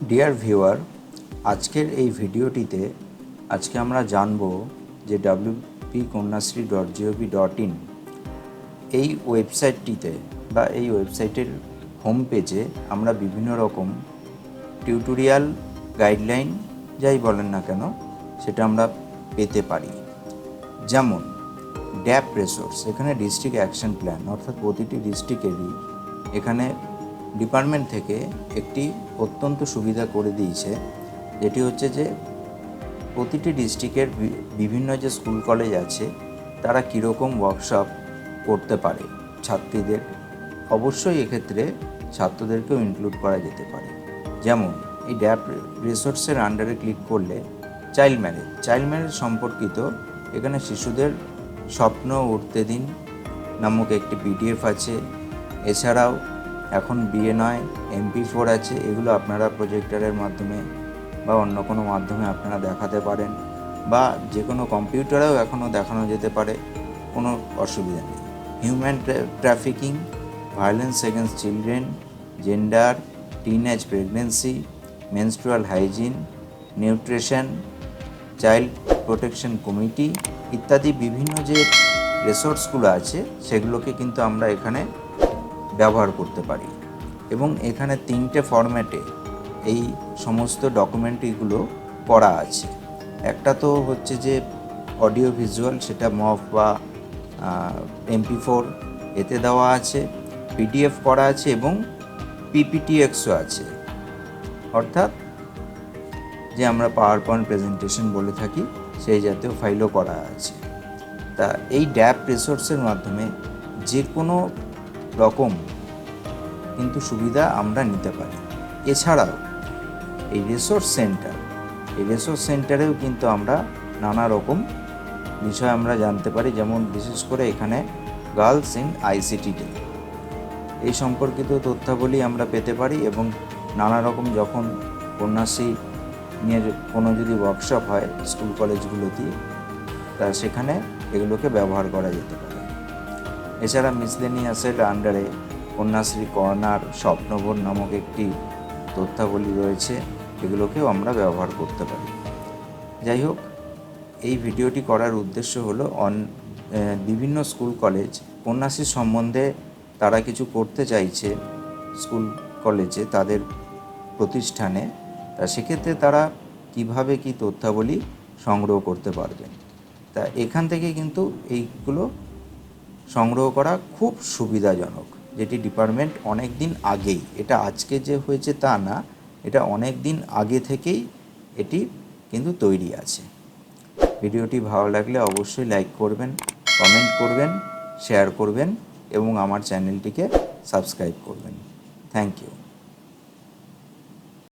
Dear viewer আজকের এই ভিডিওটিতে আজকে আমরা জানব যে WP Kanyashree dot gov dot in এই ওয়েবসাইটটিতে বা এই ওয়েবসাইটের হোম পেজে আমরা বিভিন্ন রকম টিউটোরিয়াল গাইডলাইন যাই বলেন না কেন, সেটা আমরা পেতে পারি। যেমন ড্যাপ রিসোর্স এখানে ডিস্ট্রিক্ট অ্যাকশন প্ল্যান অর্থাৎ প্রতিটি ডিস্ট্রিক্টেরই এখানে ডিপার্টমেন্ট থেকে একটি অত্যন্ত সুবিধা করে দিয়েছে। যেটি হচ্ছে যে, প্রতিটি ডিস্ট্রিক্টের বিভিন্ন যে স্কুল কলেজ আছে, তারা কীরকম ওয়ার্কশপ করতে পারে ছাত্রীদের। অবশ্যই এক্ষেত্রে ছাত্রদেরকেও ইনক্লুড করা যেতে পারে। যেমন, এই ড্যাপ রিসোর্সের আন্ডারে ক্লিক করলে চাইল্ড ম্যারেজ চাইল্ড ম্যারেজ সম্পর্কিত এখানে শিশুদের স্বপ্ন উঠতে দিন নামক একটি পিডিএফ আছে। এছাড়াও এখন বিয়ে নয় এমপি ফোর আছে, এগুলো আপনারা প্রজেক্টরের মাধ্যমে বা অন্য কোনো মাধ্যমে আপনারা দেখাতে পারেন বা যে কোনো কম্পিউটারেও এখনও দেখানো যেতে পারে, কোনো অসুবিধা নেই। Human trafficking violence against children gender teenage pregnancy menstrual hygiene nutrition child protection committee ইত্যাদি বিভিন্ন যে রিসোর্সগুলো আছে, সেগুলোকে কিন্তু আমরা এখানে ব্যবহার করতে পারি। এবং এখানে তিনটে ফরম্যাটে এই সমস্ত ডকুমেন্টরিগুলো করা আছে। একটা তো হচ্ছে যে অডিও ভিজুয়াল সেটা মফ বা এমপি ফোর এতে দেওয়া আছে পিডিএফ করা আছে এবং পিপিটিএক্সও আছে। অর্থাৎ যে আমরা পাওয়ার পয়েন্ট প্রেজেন্টেশন বলে থাকি, সেই জাতীয় ফাইলও করা আছে। তা এই ড্যাপ রিসোর্সের মাধ্যমে যে কোনো রকম, কিন্তু সুবিধা আমরা নিতে পারি। এছাড়াও, এই রিসোর্স সেন্টার, এই রিসোর্স সেন্টারেও কিন্তু আমরা নানা রকম বিষয় আমরা জানতে পারি, যেমন বিশেষ করে এখানে গার্লস ইন আইসিটি ডে। এই সম্পর্কিত তথ্যাবলী আমরা পেতে পারি এবং নানা রকম যখন কন্যাশ্রী নিয়ে কোনো যদি ওয়ার্কশপ হয়, স্কুল কলেজগুলোতে, তা সেখানে এগুলোকে ব্যবহার করা যেতে পারে। এছাড়া মিসলেনিয়াসের আন্ডারে কন্যাশ্রী কর্নার স্বপ্নভর নামক একটি তথ্যাবলী রয়েছে, এগুলোকেও আমরা ব্যবহার করতে পারি। যাই হোক, এই ভিডিওটি করার উদ্দেশ্য হলো অন বিভিন্ন স্কুল কলেজ, কন্যাশ্রী সম্বন্ধে তারা কিছু করতে চাইছে স্কুল কলেজে তাদের প্রতিষ্ঠানে, তা সেক্ষেত্রে তারা কীভাবে কি তথ্যাবলী সংগ্রহ করতে পারবেন? তা এখান থেকে কিন্তু এইগুলো সংগ্রহ করা খুব সুবিধাজনক, যেটি ডিপার্টমেন্ট অনেক দিন আগেই, এটা আজকে যে হয়েছে তা না, এটা অনেক দিন আগে থেকেই এটি কিন্তু তৈরি আছে। ভিডিওটি ভালো লাগলে অবশ্যই লাইক করবেন কমেন্ট করবেন শেয়ার করবেন এবং আমার চ্যানেলটিকে সাবস্ক্রাইব করবেন। Thank you